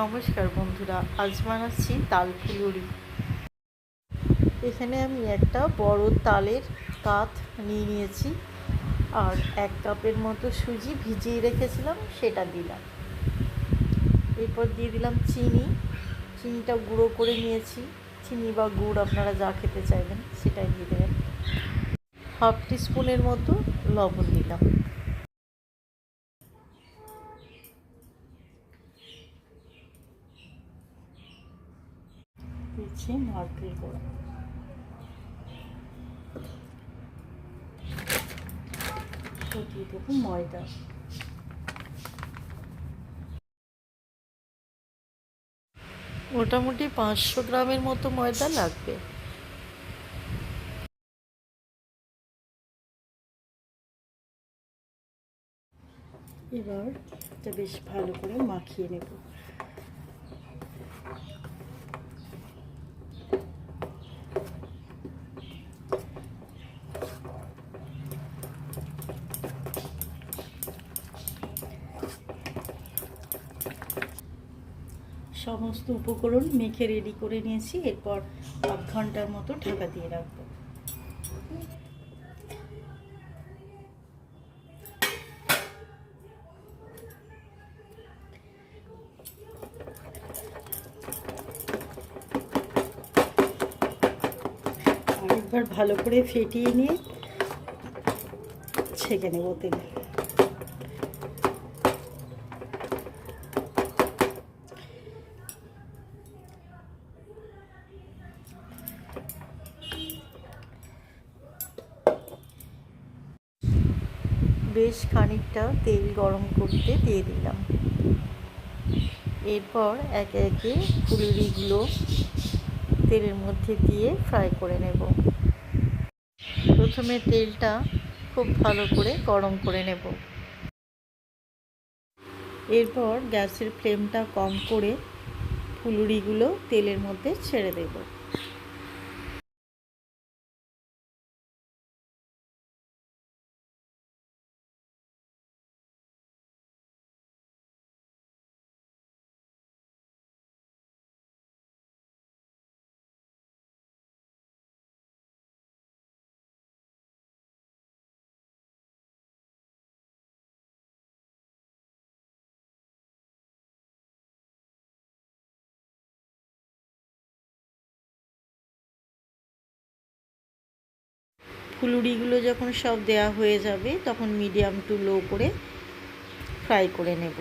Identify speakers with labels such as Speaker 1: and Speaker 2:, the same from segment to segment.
Speaker 1: নমস্কার বন্ধুরা, আজ বানাচ্ছি তাল ফুলুরি। এখানে আমি একটা বড় তালের কাত নিয়ে নিয়েছি, আর এক কাপের মতো সুজি ভিজিয়ে রেখেছিলাম, সেটা দিলাম। এরপর দিয়ে দিলাম চিনি। চিনিটা গুঁড়ো করে নিয়েছি। চিনি বা গুড় আপনারা যা খেতে চাইবেন, সেটাই দিয়ে দেবেন। হাফ টিস্পুনের মতো লবণ দিলাম। দিচ্ছি নারকেল কোড়া দিয়ে দেবো ময়দা। মোটামুটি পাঁচশো গ্রামের মতো ময়দা লাগবে। এবার এটা বেশ ভালো করে মাখিয়ে নেব। সমস্ত উপকরণ মেখে রেডি করে নিয়েছি, এরপর আধ ঘণ্টার মতো ঢাকা দিয়ে রাখব। আরেকবার ভালো করে ফেটিয়ে নিয়ে ছেঁকে নেব তেলে। বেশ খানিকটা তেল গরম করতে দিয়ে দিলাম। এরপর একে একে ফুলুরিগুলো তেলের মধ্যে দিয়ে ফ্রাই করে নেব। প্রথমে তেলটা খুব ভালো করে গরম করে নেব। এরপর গ্যাসের ফ্লেমটা কম করে ফুলুরিগুলো তেলের মধ্যে ছেড়ে দেবো। ফুলুরিগুলো যখন সব দেয়া হয়ে যাবে, তখন মিডিয়াম টু লো করে ফ্রাই করে নেব।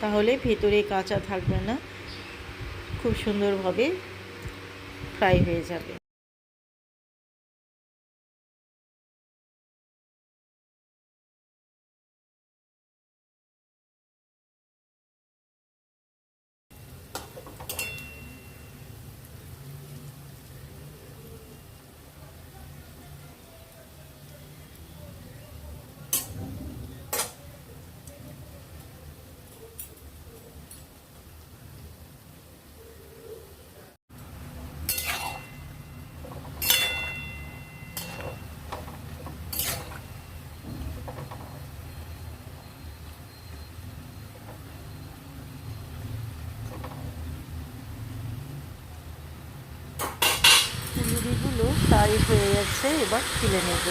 Speaker 1: তাহলে ভেতরে কাঁচা থাকবে না, খুব সুন্দরভাবে ফ্রাই হয়ে যাবে ফুলুরিগুলো ফ্রাই হয়ে গেছে এবার কিনে নেব।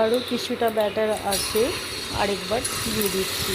Speaker 1: আরও কিছুটা ব্যাটার আছে আরেকবার দিয়ে দিচ্ছি।